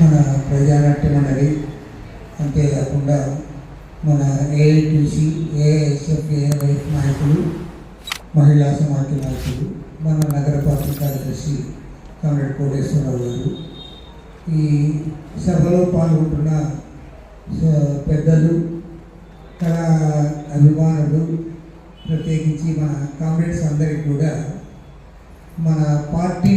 మన ప్రజానాట్య అన్నది అంతేకాకుండా మన ఏఐటీసీ ఏఎస్ఎఫ్ నాయకులు మహిళా సమాజ నాయకులు మన నగర కార్యదర్శి కామ్రేడ్ కోటేశ్వరరావు గారు. ఈ సభలో పాల్గొంటున్న పెద్దలు కళా అభిమానులు ప్రత్యేకించి మన కామ్రేడ్స్ అందరికీ కూడా మన పార్టీ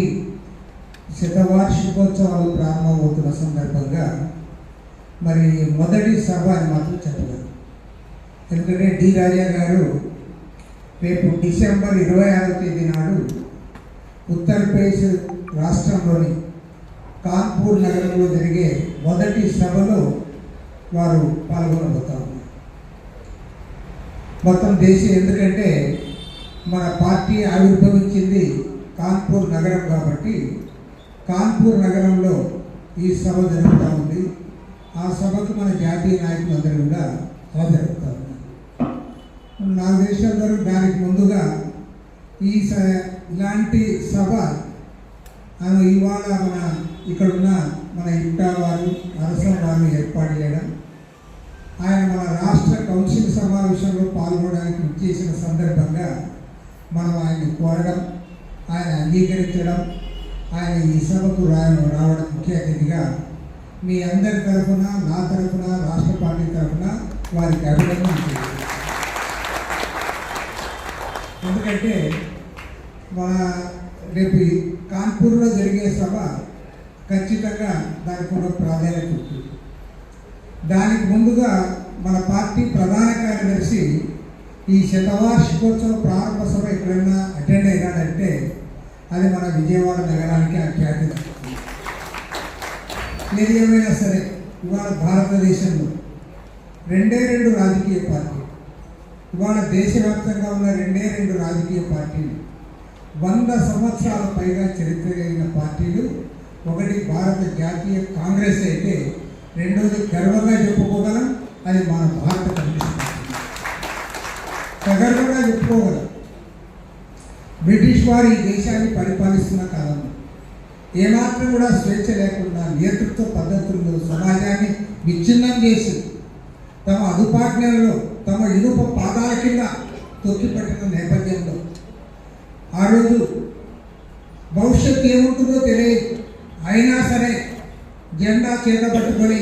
శతవార్షికోత్సవాలు ప్రారంభమవుతున్న సందర్భంగా మరి మొదటి సభ అని మాత్రం చెప్పగలను ఎందుకంటే డి రాజా గారు రేపు డిసెంబర్ ఇరవై ఆరో తేదీ నాడు ఉత్తరప్రదేశ్ రాష్ట్రంలోని కాన్పూర్ నగరంలో జరిగే మొదటి సభలో వారు పాల్గొనబోతా ఉన్నారు. మొత్తం దేశం ఎందుకంటే మన పార్టీ ఆవిర్భవించింది కాన్పూర్ నగరం కాబట్టి కాన్పూర్ నగరంలో ఈ సభ జరుగుతూ ఉంది. ఆ సభకు మన జాతీయ నాయకులందరూ కూడా హాజరవుతా ఉన్నారు. నాకు తెలిసినందరూ దానికి ముందుగా ఈ స ఇలాంటి సభ అను ఇవాళ మన ఇక్కడున్న మన ఇంటా వారు అరసం వారిని ఏర్పాటు చేయడం ఆయన మన రాష్ట్ర కౌన్సిల్ సమావేశంలో పాల్గొనడానికి ఇచ్చేసిన సందర్భంగా మనం ఆయన్ని కోరడం ఆయన అంగీకరించడం ఆయన ఈ సభకు రాయడం రావడం ముఖ్య అతిథిగా మీ అందరి తరఫున నా తరఫున రాష్ట్ర పార్టీ తరఫున వారికి అభినందన ఎందుకంటే మన రేపు కాన్పూర్లో జరిగే సభ ఖచ్చితంగా దానికి ఒక ప్రాధాన్యత ఉంటుంది. దానికి ముందుగా మన పార్టీ ప్రధాన కార్యదర్శి ఈ శతవార్షికోత్సవ ప్రారంభ సభ ఎక్కడైనా అది మన విజయవాడ నగరానికి ఆ ఖ్యాతి ఏది ఏమైనా సరే ఇవాళ భారతదేశంలో రెండే రెండు రాజకీయ పార్టీలు. ఇవాళ దేశవ్యాప్తంగా ఉన్న రెండే రెండు రాజకీయ పార్టీలు. వంద సంవత్సరాల పైగా చరిత్ర కలిగిన పార్టీలు. ఒకటి భారత జాతీయ కాంగ్రెస్ అయితే రెండోది గర్వంగా చెప్పుకోగలం అది మన భారత కమ్యూనిస్ట్ పార్టీ. గర్వంగా చెప్పుకోగలం. బ్రిటిష్ వారు ఈ దేశాన్ని పరిపాలిస్తున్న కాలంలో ఏమాత్రం కూడా స్వేచ్ఛ లేకుండా నేతృత్వ పద్ధతుల్లో సమాజాన్ని విచ్ఛిన్నం చేసి తమ అదుపాజ్ఞలలో తమ ఇనుప పాదాల కింద తొక్కిపెట్టిన నేపథ్యంలో ఆ రోజు భవిష్యత్తు ఏముంటుందో తెలియదు. అయినా సరే జెండా చేతబట్టుకొని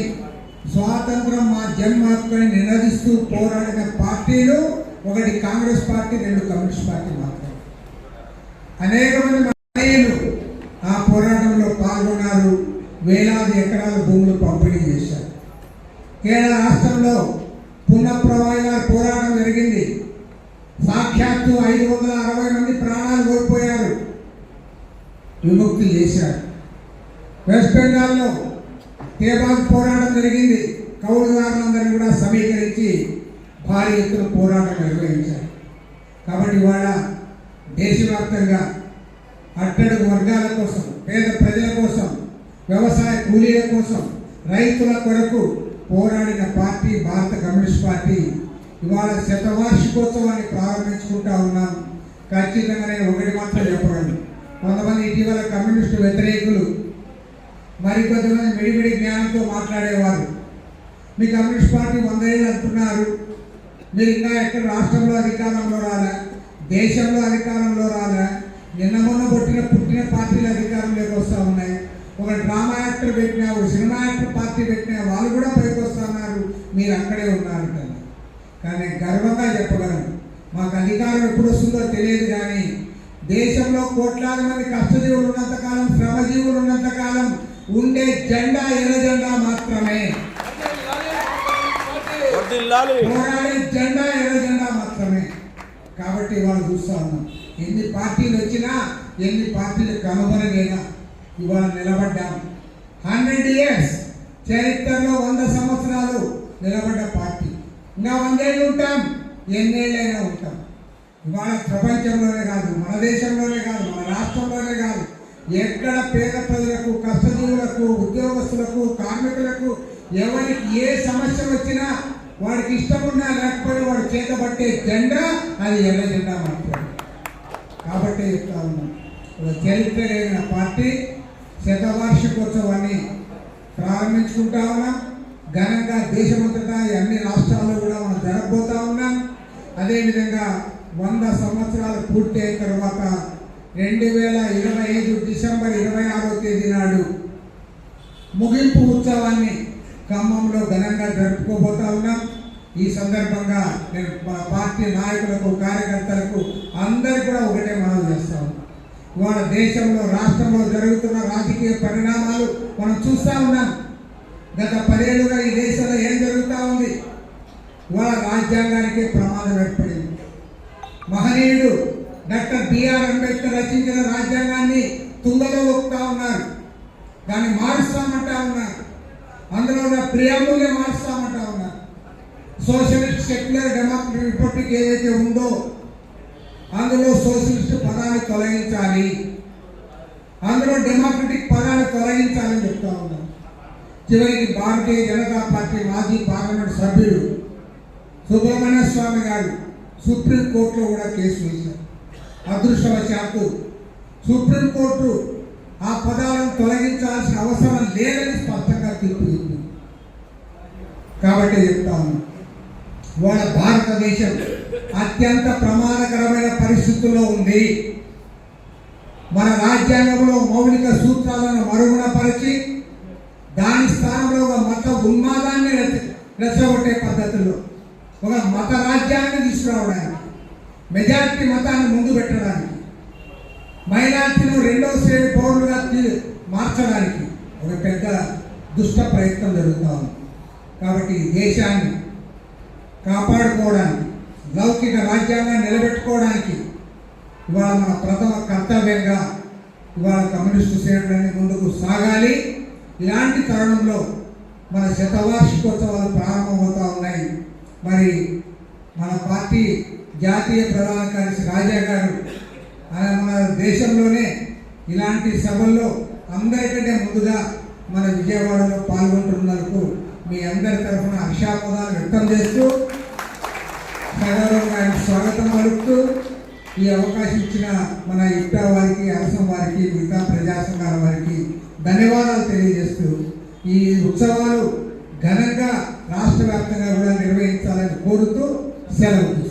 స్వాతంత్రం మా జన్మాత్మని నినదిస్తూ పోరాడిన పార్టీలు ఒకటి కాంగ్రెస్ పార్టీ రెండు కమ్యూనిస్ట్ పార్టీ మాత్రం అనేక మంది మహనీయులు ఆ పోరాటంలో పాల్గొన్నారు. వేలాది ఎకరాల భూములు పంపిణీ చేశారు. కేరళ రాష్ట్రంలో పునఃప్రవాహ గారి పోరాటం జరిగింది. సాక్షాత్తు ఐదు వందల అరవై మంది ప్రాణాలు కోల్పోయారు. విముక్తి చేశారు. వెస్ట్ బెంగాల్లో తేబాగ్ పోరాటం జరిగింది. కౌలుదారులందరినీ కూడా సమీకరించి భారీ ఎత్తున పోరాటం నిర్వహించారు. కాబట్టి ఇవాళ దేశవ్యాప్తంగా అట్టడుగు వర్గాల కోసం పేద ప్రజల కోసం వ్యవసాయ కూలీల కోసం రైతుల కొరకు పోరాడిన పార్టీ భారత కమ్యూనిస్ట్ పార్టీ ఇవాళ శతవార్షికోత్సవాన్ని ప్రారంభించుకుంటా ఉన్నాం ఖచ్చితంగా నేను ఒకటి మాత్రం చెప్పగలను. కొంతమంది ఇటీవల కమ్యూనిస్టు వ్యతిరేకులు మరికొంతమంది మిడిమిడి జ్ఞానంతో మాట్లాడేవారు. మీ కమ్యూనిస్ట్ పార్టీ వందేళ్ళు అంటున్నారు. మీరు ఇంకా ఎక్కడ రాష్ట్రంలో అధికారంలో రాలే? దేశంలో అధికారంలో రాలే. నిన్న మొన్న పుట్టిన పుట్టిన పార్టీలు అధికారంలోకి వస్తూ ఉన్నాయి. ఒక డ్రామా యాక్టర్ పెట్టినా ఒక సినిమా యాక్టర్ పార్టీ పెట్టినా వాళ్ళు కూడా పైకి వస్తున్నారు మీరు అక్కడే ఉన్నారు కానీ గర్వంగా చెప్పగలను. మాకు అధికారం ఎప్పుడు వస్తుందో తెలియదు కానీ దేశంలో కోట్లాది మంది కష్టజీవులు ఉన్నంతకాలం శ్రమజీవులు ఉన్నంతకాలం ఉండే జెండా ఎర్ర జెండా మాత్రమే. జెండా కాబట్టి ఇవాళ చూస్తూ ఉన్నాం. ఎన్ని పార్టీలు వచ్చినా ఎన్ని పార్టీలు కనుమరుగైనా ఇవాళ నిలబడ్డాం. హండ్రెడ్ ఇయర్స్ చరిత్రలో వంద సంవత్సరాలు నిలబడ్డ పార్టీ. ఇంకా వందేళ్ళు ఉంటాం ఎన్నేళ్ళైనా ఉంటాం. ఇవాళ ప్రపంచంలోనే కాదు మన దేశంలోనే కాదు మన రాష్ట్రంలోనే కాదు. ఎక్కడ పేద ప్రజలకు కష్టజీవులకు ఉద్యోగస్తులకు కార్మికులకు ఎవరికి ఏ సమస్య వచ్చినా వాడికి ఇష్టం ఉన్నా లేకపోతే వాడు చేతబట్టే జెండా అది ఎర్ర జెండా మాత్రమే. కాబట్టి చెప్తా ఉన్నాం. ఒక చరిత్ర కలిగిన పార్టీ శతవార్షికోత్సవాన్ని ప్రారంభించుకుంటా ఉన్నాం. ఘనంగా దేశమంతటా అన్ని రాష్ట్రాల్లో కూడా మనం జరగబోతా ఉన్నాం. అదేవిధంగా వంద సంవత్సరాలు పూర్తి అయిన తర్వాత రెండు వేల ఇరవై ఐదు డిసెంబర్ ఇరవై ఆరో తేదీ నాడు ముగింపు ఉత్సవాన్ని ఖమ్మంలో ఘనంగా జరుపుకోబోతా ఉన్నాం. ఈ సందర్భంగా నేను పార్టీ నాయకులకు కార్యకర్తలకు అందరికీ కూడా ఒకటే మనవి చేస్తాం ఇవాళ దేశంలో రాష్ట్రంలో జరుగుతున్న రాజకీయ పరిణామాలు మనం చూస్తా ఉన్నాం. గత పదేళ్ళుగా ఈ దేశంలో ఏం జరుగుతూ ఉంది? ఇవాళ రాజ్యాంగానికి ప్రమాదం ఏర్పడింది. మహనీయుడు డాక్టర్ బిఆర్ అంబేద్కర్ రచించిన రాజ్యాంగాన్ని తుంగలో ఒప్పుతా ఉన్నారు. దాన్ని మారుస్తామంటా ఉన్నారు. అందులో ఉన్న ప్రియాముల్ని మారుస్తామంటా ఉన్నారు. సోషలిస్ట్ సెక్యులర్ డెమోక్రటిక్ రిపబ్లిక్ ఏదైతే ఉందో అందులో సోషలిస్ట్ పదాన్ని తొలగించాలి. అందులో డెమోక్రటిక్ పదాన్ని తొలగించాలని చెప్తా ఉన్నాం. చివరికి భారతీయ జనతా పార్టీ మాజీ పార్లమెంట్ సభ్యుడు సుబ్రహ్మణ్య స్వామి గారు సుప్రీంకోర్టులో కూడా కేసు వేశారు. అదృష్టవశాత్తు సుప్రీంకోర్టు కాబట్టి చెప్తాను వాళ్ళ భారతదేశం అత్యంత ప్రమాదకరమైన పరిస్థితుల్లో ఉంది. మన రాజ్యాంగంలో మౌలిక సూత్రాలను మరుగునపరిచి దాని స్థానంలో ఒక మత ఉన్మాదాన్ని రెచ్చగొట్టే పద్ధతిలో ఒక మత రాజ్యాన్ని తీసుకురావడానికి మెజారిటీ మతాన్ని ముందు పెట్టడానికి మైనార్టీలు రెండో శ్రేణి పౌరులుగా మార్చడానికి ఒక పెద్ద దుష్ట ప్రయత్నం జరుగుతూ ఉంది. కాబట్టి దేశాన్ని కాపాడుకోవడానికి లౌకిక రాజ్యాంగాన్ని నిలబెట్టుకోవడానికి ఇవాళ మన ప్రథమ కర్తవ్యంగా ఇవాళ కమ్యూనిస్టు శ్రేణులన్నీ ముందుకు సాగాలి. ఇలాంటి తరుణంలో మన శతవార్షికోత్సవాలు ప్రారంభమవుతా ఉన్నాయి. మరి మన పార్టీ జాతీయ ప్రధాన కార్యదర్శి రాజా గారు ఆయన మన దేశంలోనే ఇలాంటి సభల్లో అందరికంటే ముందుగా మన విజయవాడలో పాల్గొంటున్నందుకు మీ అందరి తరఫున హర్షాపదాలు వ్యక్తం చేస్తూ సగౌరవంగా స్వాగతం పలుకుతూ ఈ అవకాశం ఇచ్చిన మన ఇట్టా వారికి అరసం వారికి మిగతా ప్రజా సంఘాల వారికి ధన్యవాదాలు తెలియజేస్తూ ఈ ఉత్సవాలు ఘనంగా రాష్ట్ర వ్యాప్తంగా కూడా నిర్వహించాలని కోరుతూ సెలవు.